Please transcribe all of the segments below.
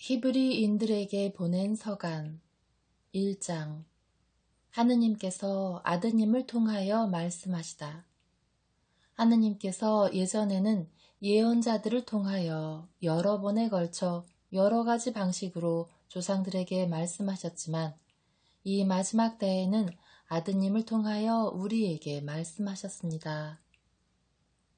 히브리인들에게 보낸 서간 1장 하느님께서 아드님을 통하여 말씀하시다. 하느님께서 예전에는 예언자들을 통하여 여러 번에 걸쳐 여러 가지 방식으로 조상들에게 말씀하셨지만 이 마지막 때에는 아드님을 통하여 우리에게 말씀하셨습니다.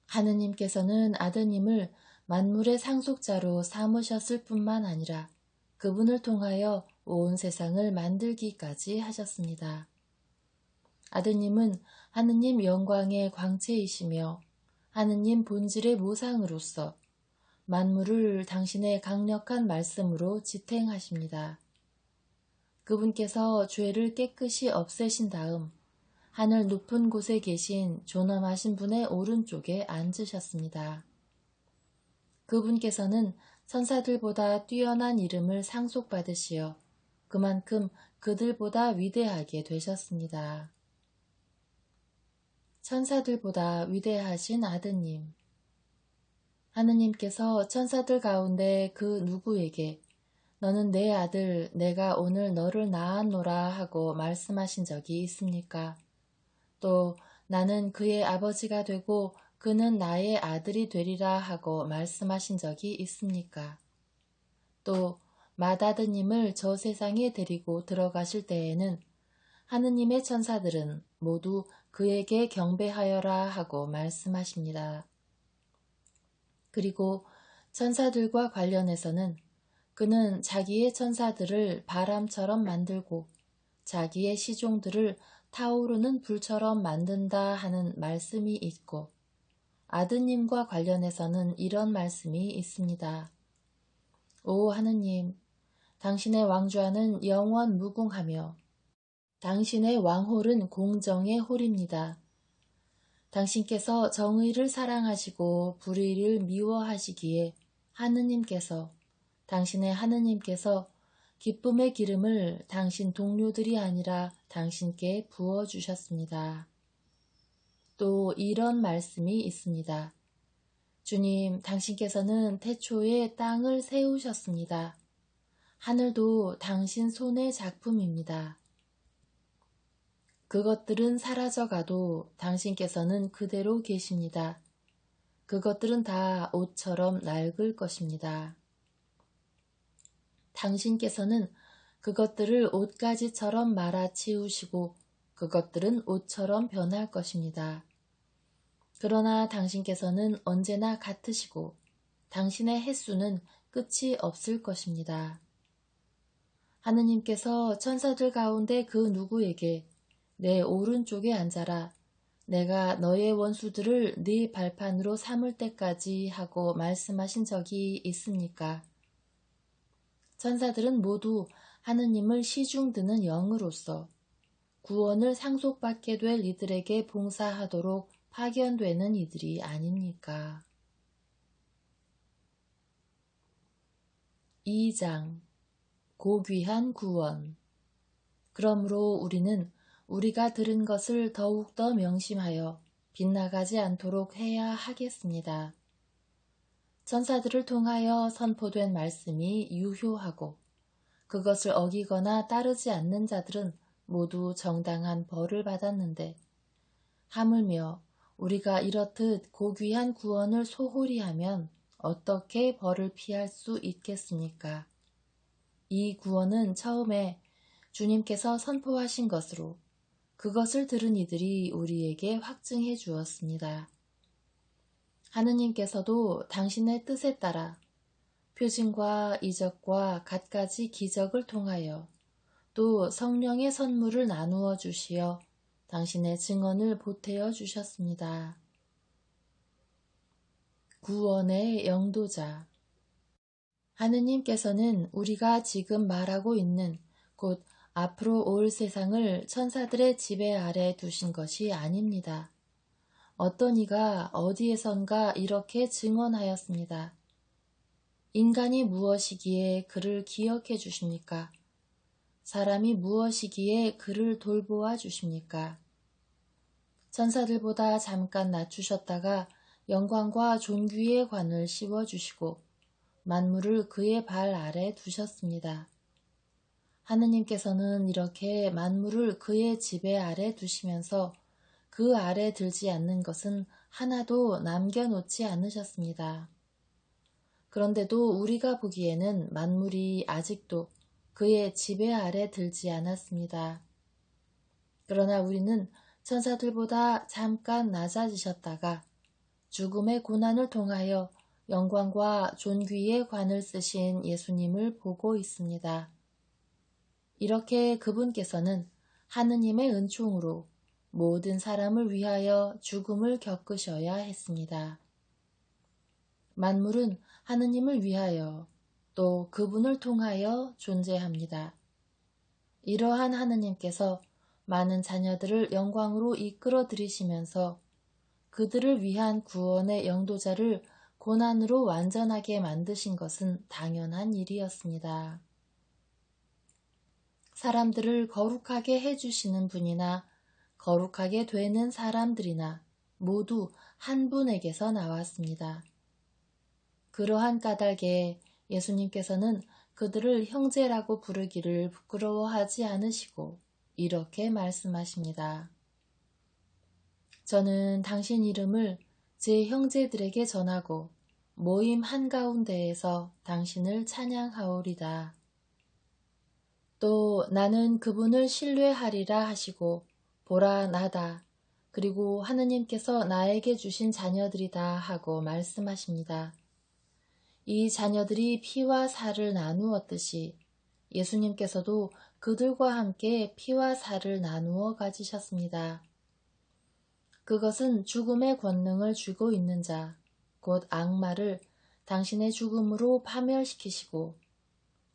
하느님께서는 아드님을 만물의 상속자로 삼으셨을 뿐만 아니라 그분을 통하여 온 세상을 만들기까지 하셨습니다. 아드님은 하느님 영광의 광채이시며 하느님 본질의 모상으로서 만물을 당신의 강력한 말씀으로 지탱하십니다. 그분께서 죄를 깨끗이 없애신 다음 하늘 높은 곳에 계신 존엄하신 분의 오른쪽에 앉으셨습니다. 그분께서는 천사들보다 뛰어난 이름을 상속받으시어 그만큼 그들보다 위대하게 되셨습니다. 천사들보다 위대하신 아드님. 하느님께서 천사들 가운데 그 누구에게 너는 내 아들, 내가 오늘 너를 낳았노라 하고 말씀하신 적이 있습니까? 또 나는 그의 아버지가 되고 그는 나의 아들이 되리라 하고 말씀하신 적이 있습니까? 또 마다드님을 저 세상에 데리고 들어가실 때에는 하느님의 천사들은 모두 그에게 경배하여라 하고 말씀하십니다. 그리고 천사들과 관련해서는 그는 자기의 천사들을 바람처럼 만들고 자기의 시종들을 타오르는 불처럼 만든다 하는 말씀이 있고 아드님과 관련해서는 이런 말씀이 있습니다. 오 하느님, 당신의 왕좌는 영원 무궁하며 당신의 왕홀은 공정의 홀입니다. 당신께서 정의를 사랑하시고 불의를 미워하시기에 하느님께서 당신의 하느님께서 기쁨의 기름을 당신 동료들이 아니라 당신께 부어주셨습니다. 또 이런 말씀이 있습니다. 주님, 당신께서는 태초에 땅을 세우셨습니다. 하늘도 당신 손의 작품입니다. 그것들은 사라져가도 당신께서는 그대로 계십니다. 그것들은 다 옷처럼 낡을 것입니다. 당신께서는 그것들을 옷가지처럼 말아 치우시고 그것들은 옷처럼 변할 것입니다. 그러나 당신께서는 언제나 같으시고 당신의 횟수는 끝이 없을 것입니다. 하느님께서 천사들 가운데 그 누구에게 내 오른쪽에 앉아라. 내가 너의 원수들을 네 발판으로 삼을 때까지 하고 말씀하신 적이 있습니까? 천사들은 모두 하느님을 시중드는 영으로서 구원을 상속받게 될 이들에게 봉사하도록 파견되는 이들이 아닙니까? 2장 고귀한 구원 그러므로 우리는 우리가 들은 것을 더욱더 명심하여 빗나가지 않도록 해야 하겠습니다. 천사들을 통하여 선포된 말씀이 유효하고 그것을 어기거나 따르지 않는 자들은 모두 정당한 벌을 받았는데 하물며 우리가 이렇듯 고귀한 구원을 소홀히 하면 어떻게 벌을 피할 수 있겠습니까? 이 구원은 처음에 주님께서 선포하신 것으로 그것을 들은 이들이 우리에게 확증해 주었습니다. 하느님께서도 당신의 뜻에 따라 표징과 이적과 갖가지 기적을 통하여 또 성령의 선물을 나누어 주시어 당신의 증언을 보태어 주셨습니다. 구원의 영도자 하느님께서는 우리가 지금 말하고 있는 곧 앞으로 올 세상을 천사들의 지배 아래 두신 것이 아닙니다. 어떤 이가 어디에선가 이렇게 증언하였습니다. 인간이 무엇이기에 그를 기억해 주십니까? 사람이 무엇이기에 그를 돌보아 주십니까? 천사들보다 잠깐 낮추셨다가 영광과 존귀의 관을 씌워주시고 만물을 그의 발 아래 두셨습니다. 하느님께서는 이렇게 만물을 그의 지배 아래 두시면서 그 아래 들지 않는 것은 하나도 남겨놓지 않으셨습니다. 그런데도 우리가 보기에는 만물이 아직도 그의 지배 아래 들지 않았습니다. 그러나 우리는 천사들보다 잠깐 낮아지셨다가 죽음의 고난을 통하여 영광과 존귀의 관을 쓰신 예수님을 보고 있습니다. 이렇게 그분께서는 하느님의 은총으로 모든 사람을 위하여 죽음을 겪으셔야 했습니다. 만물은 하느님을 위하여 또 그분을 통하여 존재합니다. 이러한 하느님께서 많은 자녀들을 영광으로 이끌어 들이시면서 그들을 위한 구원의 영도자를 고난으로 완전하게 만드신 것은 당연한 일이었습니다. 사람들을 거룩하게 해주시는 분이나 거룩하게 되는 사람들이나 모두 한 분에게서 나왔습니다. 그러한 까닭에 예수님께서는 그들을 형제라고 부르기를 부끄러워하지 않으시고 이렇게 말씀하십니다. 저는 당신 이름을 제 형제들에게 전하고 모임 한가운데에서 당신을 찬양하오리다. 또 나는 그분을 신뢰하리라 하시고 보라 나다. 그리고 하느님께서 나에게 주신 자녀들이다 하고 말씀하십니다. 이 자녀들이 피와 살을 나누었듯이 예수님께서도 그들과 함께 피와 살을 나누어 가지셨습니다. 그것은 죽음의 권능을 쥐고 있는 자, 곧 악마를 당신의 죽음으로 파멸시키시고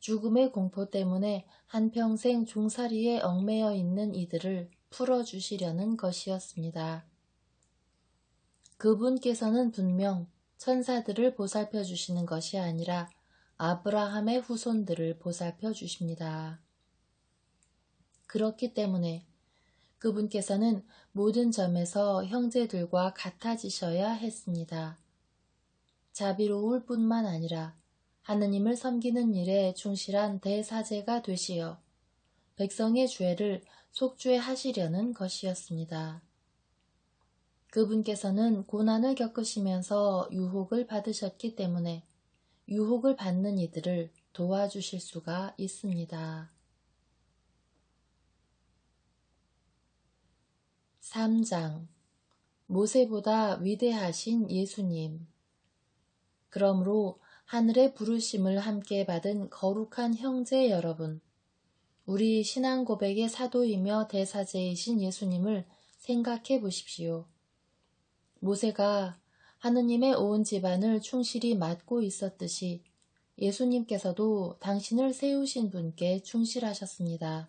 죽음의 공포 때문에 한평생 종살이에 얽매여 있는 이들을 풀어주시려는 것이었습니다. 그분께서는 분명 천사들을 보살펴 주시는 것이 아니라 아브라함의 후손들을 보살펴 주십니다. 그렇기 때문에 그분께서는 모든 점에서 형제들과 같아지셔야 했습니다. 자비로울 뿐만 아니라 하느님을 섬기는 일에 충실한 대사제가 되시어 백성의 죄를 속죄하시려는 것이었습니다. 그분께서는 고난을 겪으시면서 유혹을 받으셨기 때문에 유혹을 받는 이들을 도와주실 수가 있습니다. 3장 모세보다 위대하신 예수님 그러므로 하늘의 부르심을 함께 받은 거룩한 형제 여러분 우리 신앙 고백의 사도이며 대사제이신 예수님을 생각해 보십시오. 모세가 하느님의 온 집안을 충실히 맡고 있었듯이 예수님께서도 당신을 세우신 분께 충실하셨습니다.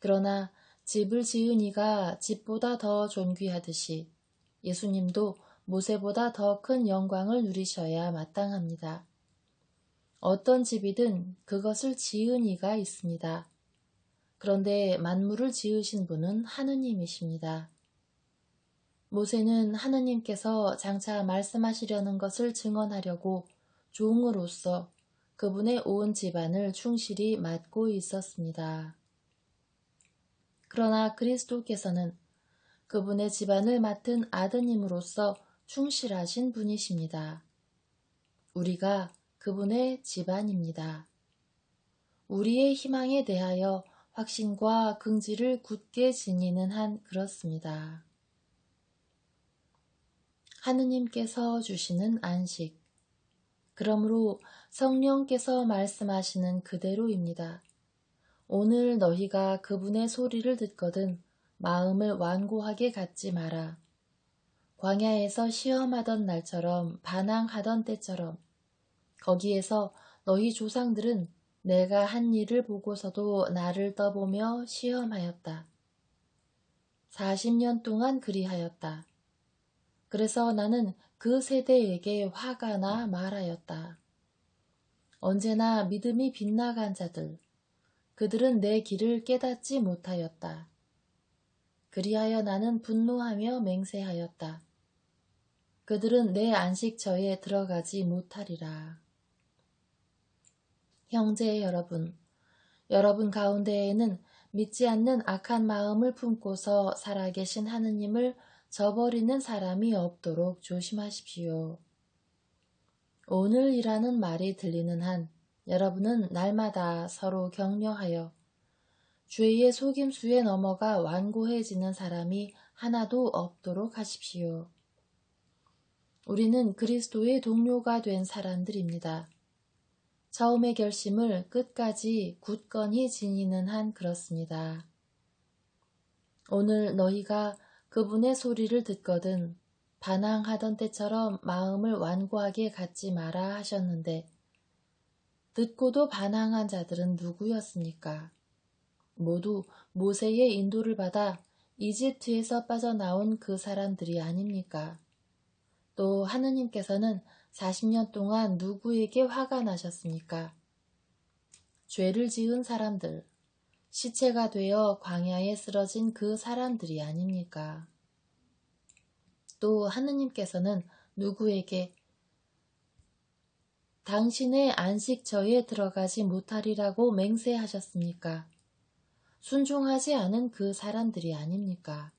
그러나 집을 지은 이가 집보다 더 존귀하듯이 예수님도 모세보다 더 큰 영광을 누리셔야 마땅합니다. 어떤 집이든 그것을 지은 이가 있습니다. 그런데 만물을 지으신 분은 하느님이십니다. 모세는 하느님께서 장차 말씀하시려는 것을 증언하려고 종으로서 그분의 온 집안을 충실히 맡고 있었습니다. 그러나 그리스도께서는 그분의 집안을 맡은 아드님으로서 충실하신 분이십니다. 우리가 그분의 집안입니다. 우리의 희망에 대하여 확신과 긍지를 굳게 지니는 한 그렇습니다. 하느님께서 주시는 안식. 그러므로 성령께서 말씀하시는 그대로입니다. 오늘 너희가 그분의 소리를 듣거든 마음을 완고하게 갖지 마라. 광야에서 시험하던 날처럼 반항하던 때처럼 거기에서 너희 조상들은 내가 한 일을 보고서도 나를 떠보며 시험하였다. 40년 동안 그리하였다. 그래서 나는 그 세대에게 화가 나 말하였다. 언제나 믿음이 빗나간 자들, 그들은 내 길을 깨닫지 못하였다. 그리하여 나는 분노하며 맹세하였다. 그들은 내 안식처에 들어가지 못하리라. 형제 여러분, 여러분 가운데에는 믿지 않는 악한 마음을 품고서 살아계신 하느님을 저버리는 사람이 없도록 조심하십시오. 오늘이라는 말이 들리는 한 여러분은 날마다 서로 격려하여 죄의 속임수에 넘어가 완고해지는 사람이 하나도 없도록 하십시오. 우리는 그리스도의 동료가 된 사람들입니다. 처음의 결심을 끝까지 굳건히 지니는 한 그렇습니다. 오늘 너희가 그분의 소리를 듣거든 반항하던 때처럼 마음을 완고하게 갖지 마라 하셨는데 듣고도 반항한 자들은 누구였습니까? 모두 모세의 인도를 받아 이집트에서 빠져나온 그 사람들이 아닙니까? 또 하느님께서는 40년 동안 누구에게 화가 나셨습니까? 죄를 지은 사람들, 시체가 되어 광야에 쓰러진 그 사람들이 아닙니까? 또 하느님께서는 누구에게 당신의 안식처에 들어가지 못하리라고 맹세하셨습니까? 순종하지 않은 그 사람들이 아닙니까?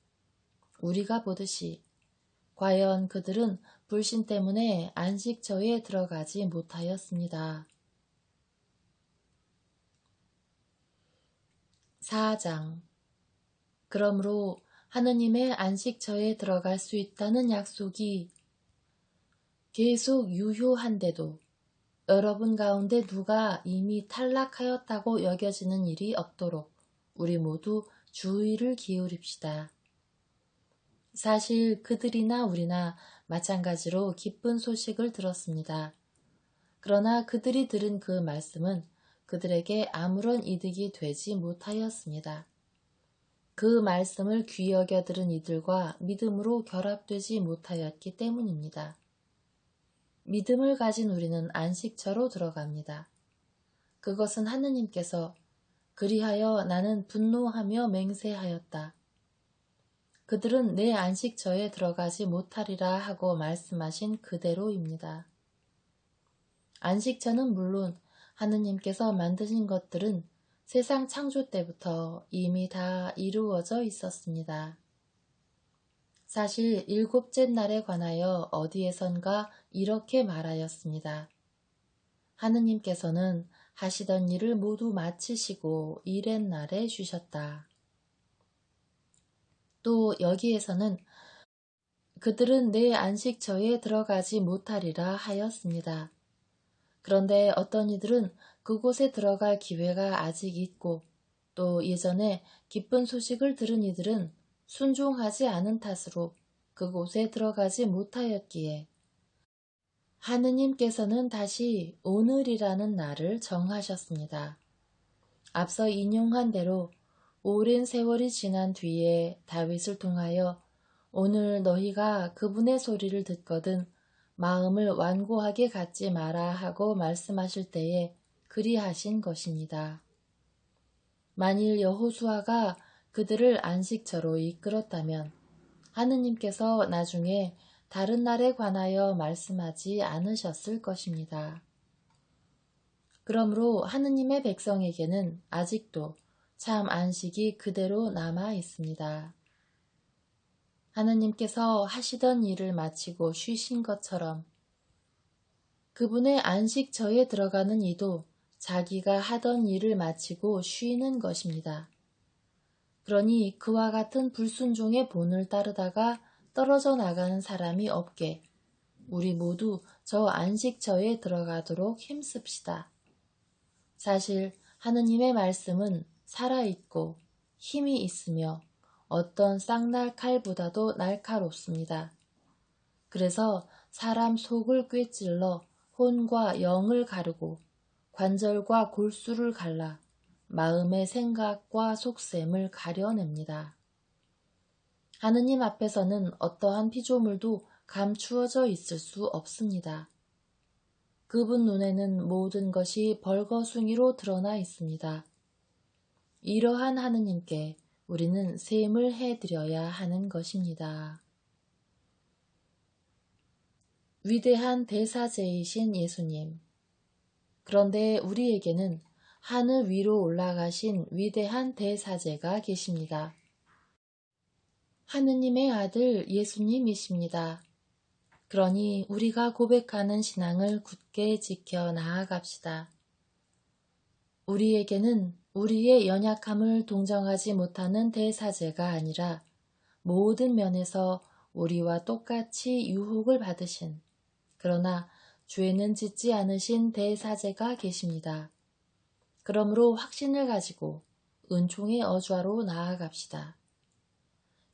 우리가 보듯이 과연 그들은 불신 때문에 안식처에 들어가지 못하였습니다. 4장 그러므로 하느님의 안식처에 들어갈 수 있다는 약속이 계속 유효한데도 여러분 가운데 누가 이미 탈락하였다고 여겨지는 일이 없도록 우리 모두 주의를 기울입시다. 사실 그들이나 우리나 마찬가지로 기쁜 소식을 들었습니다. 그러나 그들이 들은 그 말씀은 그들에게 아무런 이득이 되지 못하였습니다. 그 말씀을 귀 여겨 들은 이들과 믿음으로 결합되지 못하였기 때문입니다. 믿음을 가진 우리는 안식처로 들어갑니다. 그것은 하느님께서 그리하여 나는 분노하며 맹세하였다. 그들은 내 안식처에 들어가지 못하리라 하고 말씀하신 그대로입니다. 안식처는 물론 하느님께서 만드신 것들은 세상 창조 때부터 이미 다 이루어져 있었습니다. 사실 일곱째 날에 관하여 어디에선가 이렇게 말하였습니다. 하느님께서는 하시던 일을 모두 마치시고 일의 날에 쉬셨다. 또 여기에서는 그들은 내 안식처에 들어가지 못하리라 하였습니다. 그런데 어떤 이들은 그곳에 들어갈 기회가 아직 있고 또 예전에 기쁜 소식을 들은 이들은 순종하지 않은 탓으로 그곳에 들어가지 못하였기에 하느님께서는 다시 오늘이라는 날을 정하셨습니다. 앞서 인용한 대로 오랜 세월이 지난 뒤에 다윗을 통하여 오늘 너희가 그분의 소리를 듣거든 마음을 완고하게 갖지 마라 하고 말씀하실 때에 그리하신 것입니다. 만일 여호수아가 그들을 안식처로 이끌었다면 하느님께서 나중에 다른 날에 관하여 말씀하지 않으셨을 것입니다. 그러므로 하느님의 백성에게는 아직도 참 안식이 그대로 남아 있습니다. 하느님께서 하시던 일을 마치고 쉬신 것처럼 그분의 안식처에 들어가는 이도 자기가 하던 일을 마치고 쉬는 것입니다. 그러니 그와 같은 불순종의 본을 따르다가 떨어져 나가는 사람이 없게 우리 모두 저 안식처에 들어가도록 힘씁시다. 사실 하느님의 말씀은 살아있고 힘이 있으며 어떤 쌍날 칼보다도 날카롭습니다. 그래서 사람 속을 꿰찔러 혼과 영을 가르고 관절과 골수를 갈라 마음의 생각과 속셈을 가려냅니다. 하느님 앞에서는 어떠한 피조물도 감추어져 있을 수 없습니다. 그분 눈에는 모든 것이 벌거숭이로 드러나 있습니다. 이러한 하느님께 우리는 셈을 해드려야 하는 것입니다. 위대한 대사제이신 예수님, 그런데 우리에게는 하늘 위로 올라가신 위대한 대사제가 계십니다. 하느님의 아들 예수님이십니다. 그러니 우리가 고백하는 신앙을 굳게 지켜 나아갑시다. 우리에게는 우리의 연약함을 동정하지 못하는 대사제가 아니라 모든 면에서 우리와 똑같이 유혹을 받으신 그러나 죄는 짓지 않으신 대사제가 계십니다. 그러므로 확신을 가지고 은총의 어좌로 나아갑시다.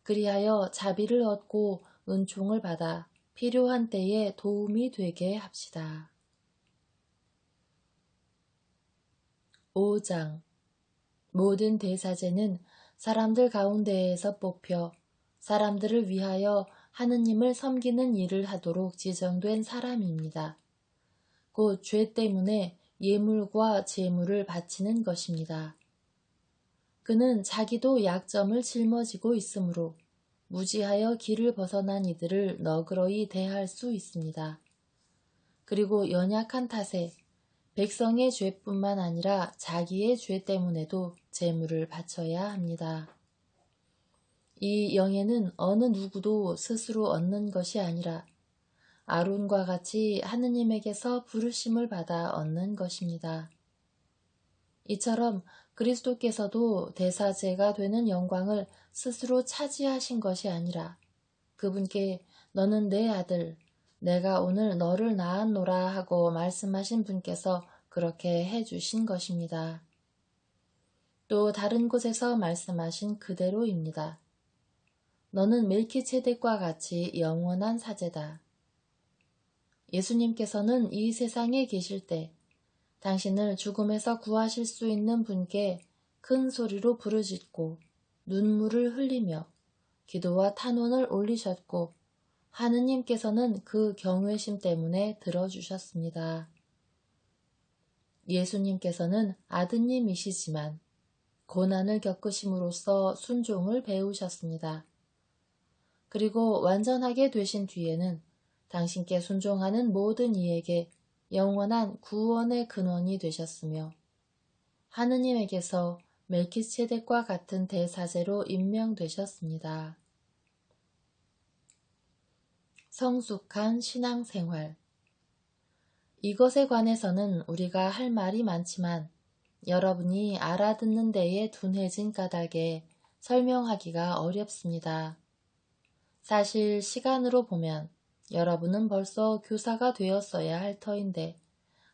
그리하여 자비를 얻고 은총을 받아 필요한 때에 도움이 되게 합시다. 5장 모든 대사제는 사람들 가운데에서 뽑혀 사람들을 위하여 하느님을 섬기는 일을 하도록 지정된 사람입니다. 곧 죄 때문에 예물과 제물을 바치는 것입니다. 그는 자기도 약점을 짊어지고 있으므로 무지하여 길을 벗어난 이들을 너그러이 대할 수 있습니다. 그리고 연약한 탓에 백성의 죄뿐만 아니라 자기의 죄 때문에도 재물을 바쳐야 합니다. 이 영예는 어느 누구도 스스로 얻는 것이 아니라 아론과 같이 하느님에게서 부르심을 받아 얻는 것입니다. 이처럼 그리스도께서도 대사제가 되는 영광을 스스로 차지하신 것이 아니라 그분께 너는 내 아들, 내가 오늘 너를 낳았노라 하고 말씀하신 분께서 그렇게 해주신 것입니다. 또 다른 곳에서 말씀하신 그대로입니다. 너는 멜키체덱과 같이 영원한 사제다. 예수님께서는 이 세상에 계실 때 당신을 죽음에서 구하실 수 있는 분께 큰 소리로 부르짖고 눈물을 흘리며 기도와 탄원을 올리셨고 하느님께서는 그 경외심 때문에 들어주셨습니다. 예수님께서는 아드님이시지만 고난을 겪으심으로써 순종을 배우셨습니다. 그리고 완전하게 되신 뒤에는 당신께 순종하는 모든 이에게 영원한 구원의 근원이 되셨으며 하느님에게서 멜키세덱과 같은 대사제로 임명되셨습니다. 성숙한 신앙생활 이것에 관해서는 우리가 할 말이 많지만 여러분이 알아듣는 데에 둔해진 까닭에 설명하기가 어렵습니다. 사실 시간으로 보면 여러분은 벌써 교사가 되었어야 할 터인데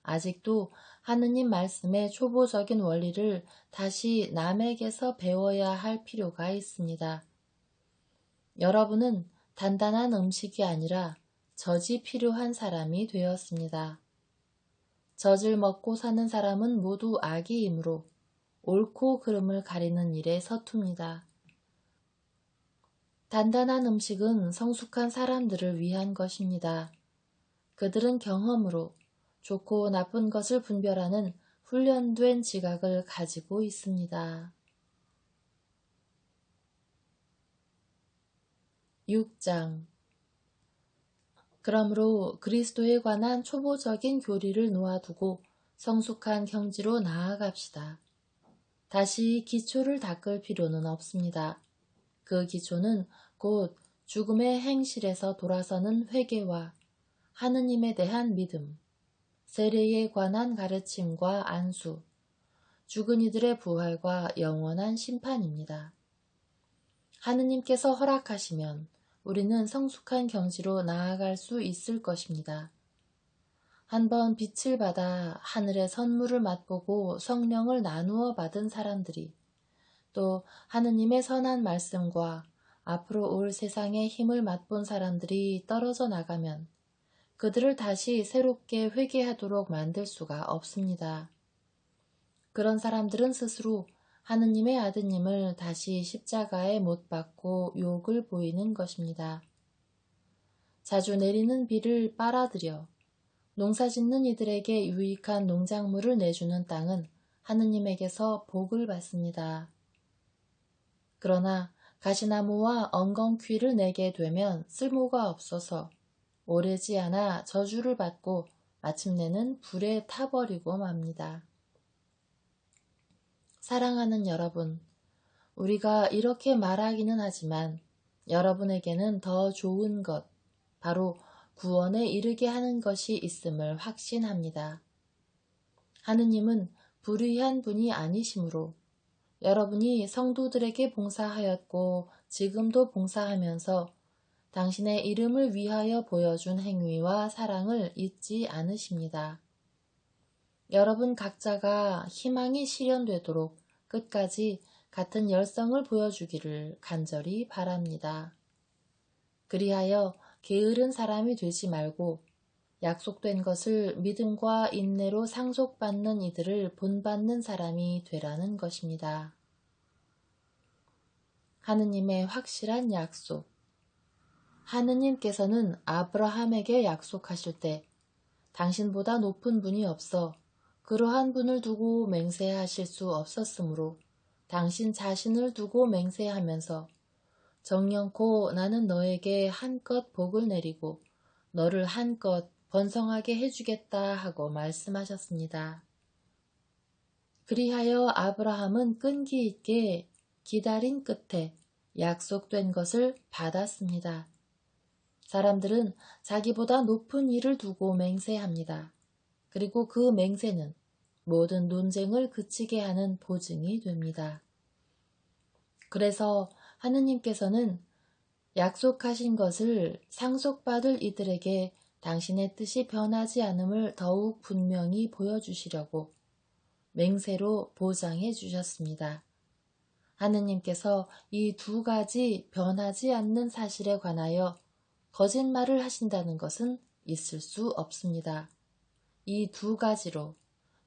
아직도 하느님 말씀의 초보적인 원리를 다시 남에게서 배워야 할 필요가 있습니다. 여러분은 단단한 음식이 아니라 젖이 필요한 사람이 되었습니다. 젖을 먹고 사는 사람은 모두 악이이므로 옳고 그름을 가리는 일에 서툽니다. 단단한 음식은 성숙한 사람들을 위한 것입니다. 그들은 경험으로 좋고 나쁜 것을 분별하는 훈련된 지각을 가지고 있습니다. 6장 그러므로 그리스도에 관한 초보적인 교리를 놓아두고 성숙한 경지로 나아갑시다. 다시 기초를 닦을 필요는 없습니다. 그 기초는 곧 죽음의 행실에서 돌아서는 회개와 하느님에 대한 믿음, 세례에 관한 가르침과 안수, 죽은 이들의 부활과 영원한 심판입니다. 하느님께서 허락하시면 우리는 성숙한 경지로 나아갈 수 있을 것입니다. 한번 빛을 받아 하늘의 선물을 맛보고 성령을 나누어 받은 사람들이 또 하느님의 선한 말씀과 앞으로 올 세상의 힘을 맛본 사람들이 떨어져 나가면 그들을 다시 새롭게 회개하도록 만들 수가 없습니다. 그런 사람들은 스스로 하느님의 아드님을 다시 십자가에 못 박고 욕을 보이는 것입니다. 자주 내리는 비를 빨아들여 농사 짓는 이들에게 유익한 농작물을 내주는 땅은 하느님에게서 복을 받습니다. 그러나 가시나무와 엉겅퀴를 내게 되면 쓸모가 없어서 오래지 않아 저주를 받고 마침내는 불에 타버리고 맙니다. 사랑하는 여러분, 우리가 이렇게 말하기는 하지만 여러분에게는 더 좋은 것, 바로 구원에 이르게 하는 것이 있음을 확신합니다. 하느님은 불의한 분이 아니시므로 여러분이 성도들에게 봉사하였고 지금도 봉사하면서 당신의 이름을 위하여 보여준 행위와 사랑을 잊지 않으십니다. 여러분 각자가 희망이 실현되도록 끝까지 같은 열성을 보여주기를 간절히 바랍니다. 그리하여 게으른 사람이 되지 말고 약속된 것을 믿음과 인내로 상속받는 이들을 본받는 사람이 되라는 것입니다. 하느님의 확실한 약속. 하느님께서는 아브라함에게 약속하실 때 당신보다 높은 분이 없어 그러한 분을 두고 맹세하실 수 없었으므로 당신 자신을 두고 맹세하면서 정령코 나는 너에게 한껏 복을 내리고 너를 한껏 번성하게 해주겠다 하고 말씀하셨습니다. 그리하여 아브라함은 끈기 있게 기다린 끝에 약속된 것을 받았습니다. 사람들은 자기보다 높은 일을 두고 맹세합니다. 그리고 그 맹세는 모든 논쟁을 그치게 하는 보증이 됩니다. 그래서 하느님께서는 약속하신 것을 상속받을 이들에게 당신의 뜻이 변하지 않음을 더욱 분명히 보여주시려고 맹세로 보장해 주셨습니다. 하느님께서 이 두 가지 변하지 않는 사실에 관하여 거짓말을 하신다는 것은 있을 수 없습니다. 이 두 가지로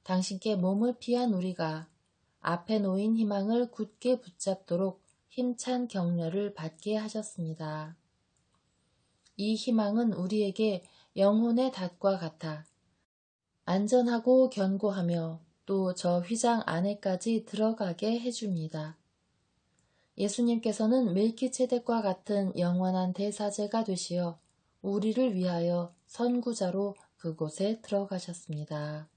당신께 몸을 피한 우리가 앞에 놓인 희망을 굳게 붙잡도록 힘찬 격려를 받게 하셨습니다. 이 희망은 우리에게 영혼의 닷과 같아 안전하고 견고하며 또 저 휘장 안에까지 들어가게 해줍니다. 예수님께서는 멜키체덱과 같은 영원한 대사제가 되시어 우리를 위하여 선구자로 그곳에 들어가셨습니다.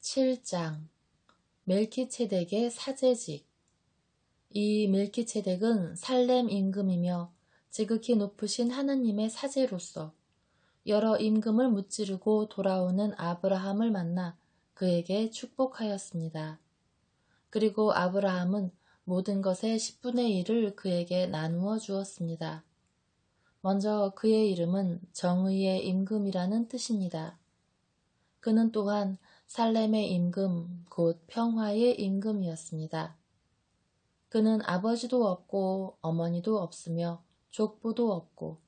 7장 멜키체덱의 사제직 이 멜키체덱은 살렘 임금이며 지극히 높으신 하느님의 사제로서 여러 임금을 무찌르고 돌아오는 아브라함을 만나 그에게 축복하였습니다. 그리고 아브라함은 모든 것의 10분의 1을 그에게 나누어 주었습니다. 먼저 그의 이름은 정의의 임금이라는 뜻입니다. 그는 또한 살렘의 임금, 곧 평화의 임금이었습니다. 그는 아버지도 없고 어머니도 없으며 족보도 없고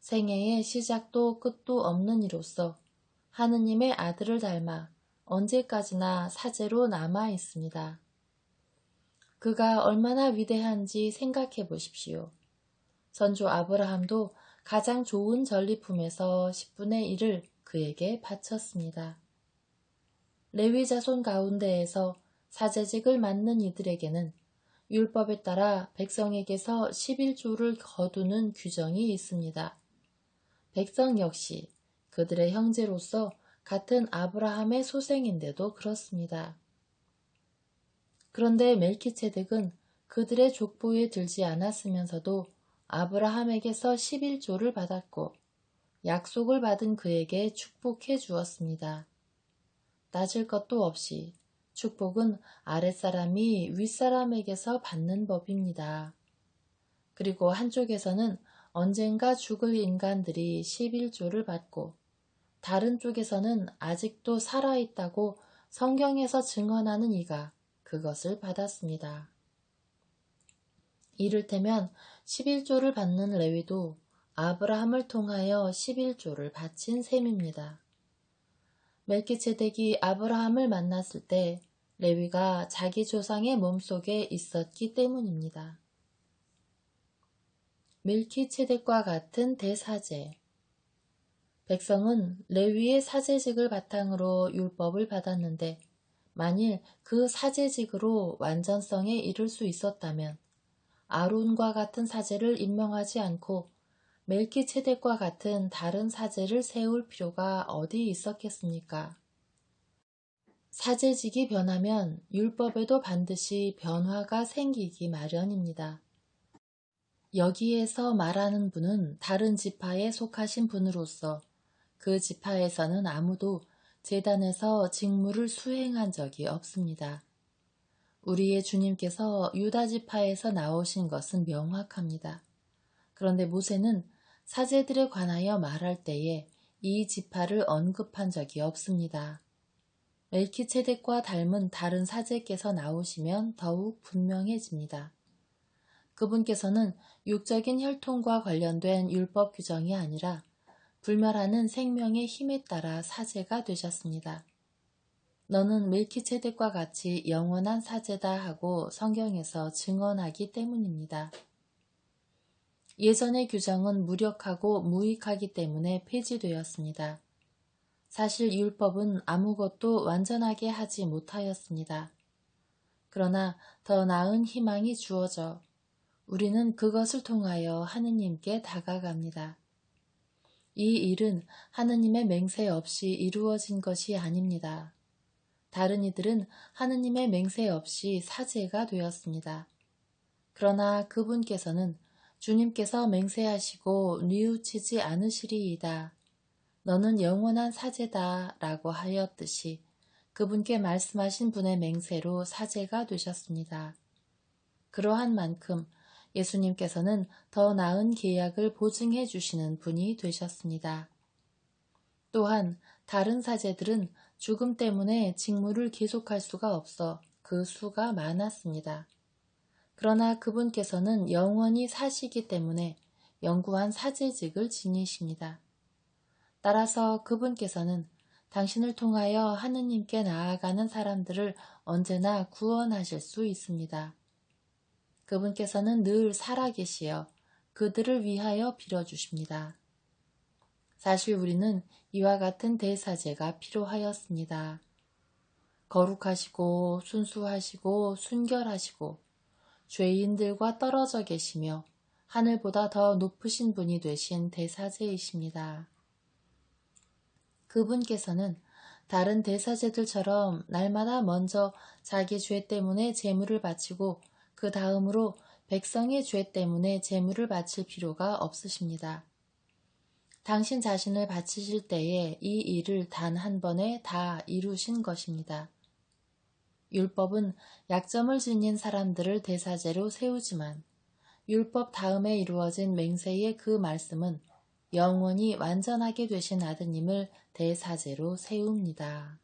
생애의 시작도 끝도 없는 이로서 하느님의 아들을 닮아 언제까지나 사제로 남아 있습니다. 그가 얼마나 위대한지 생각해 보십시오. 선조 아브라함도 가장 좋은 전리품에서 10분의 1을 그에게 바쳤습니다. 레위 자손 가운데에서 사제직을 맡는 이들에게는 율법에 따라 백성에게서 11조를 거두는 규정이 있습니다. 백성 역시 그들의 형제로서 같은 아브라함의 소생인데도 그렇습니다. 그런데 멜키체덱은 그들의 족보에 들지 않았으면서도 아브라함에게서 11조를 받았고 약속을 받은 그에게 축복해 주었습니다. 따질 것도 없이 축복은 아랫사람이 윗사람에게서 받는 법입니다. 그리고 한쪽에서는 언젠가 죽을 인간들이 11조를 받고 다른 쪽에서는 아직도 살아있다고 성경에서 증언하는 이가 그것을 받았습니다. 이를테면 11조를 받는 레위도 아브라함을 통하여 11조를 바친 셈입니다. 멜키체덱이 아브라함을 만났을 때 레위가 자기 조상의 몸속에 있었기 때문입니다. 멜키체덱과 같은 대사제 백성은 레위의 사제직을 바탕으로 율법을 받았는데 만일 그 사제직으로 완전성에 이를 수 있었다면 아론과 같은 사제를 임명하지 않고 멜키체덱과 같은 다른 사제를 세울 필요가 어디 있었겠습니까? 사제직이 변하면 율법에도 반드시 변화가 생기기 마련입니다. 여기에서 말하는 분은 다른 지파에 속하신 분으로서 그 지파에서는 아무도 재단에서 직무를 수행한 적이 없습니다. 우리의 주님께서 유다 지파에서 나오신 것은 명확합니다. 그런데 모세는 사제들에 관하여 말할 때에 이 지파를 언급한 적이 없습니다. 멜키체덱과 닮은 다른 사제께서 나오시면 더욱 분명해집니다. 그분께서는 육적인 혈통과 관련된 율법 규정이 아니라 불멸하는 생명의 힘에 따라 사제가 되셨습니다. 너는 멜키체덱과 같이 영원한 사제다 하고 성경에서 증언하기 때문입니다. 예전의 규정은 무력하고 무익하기 때문에 폐지되었습니다. 사실 율법은 아무것도 완전하게 하지 못하였습니다. 그러나 더 나은 희망이 주어져 우리는 그것을 통하여 하느님께 다가갑니다. 이 일은 하느님의 맹세 없이 이루어진 것이 아닙니다. 다른 이들은 하느님의 맹세 없이 사제가 되었습니다. 그러나 그분께서는 주님께서 맹세하시고 뉘우치지 않으시리이다. 너는 영원한 사제다 라고 하였듯이 그분께 말씀하신 분의 맹세로 사제가 되셨습니다. 그러한 만큼 예수님께서는 더 나은 계약을 보증해 주시는 분이 되셨습니다. 또한 다른 사제들은 죽음 때문에 직무를 계속할 수가 없어 그 수가 많았습니다. 그러나 그분께서는 영원히 사시기 때문에 영구한 사제직을 지니십니다. 따라서 그분께서는 당신을 통하여 하느님께 나아가는 사람들을 언제나 구원하실 수 있습니다. 그분께서는 늘 살아계시어 그들을 위하여 빌어주십니다. 사실 우리는 이와 같은 대사제가 필요하였습니다. 거룩하시고 순수하시고 순결하시고 죄인들과 떨어져 계시며 하늘보다 더 높으신 분이 되신 대사제이십니다. 그분께서는 다른 대사제들처럼 날마다 먼저 자기 죄 때문에 제물을 바치고 그 다음으로 백성의 죄 때문에 제물을 바칠 필요가 없으십니다. 당신 자신을 바치실 때에 이 일을 단 한 번에 다 이루신 것입니다. 율법은 약점을 지닌 사람들을 대사제로 세우지만 율법 다음에 이루어진 맹세의 그 말씀은 영원히 완전하게 되신 아드님을 대사제로 세웁니다.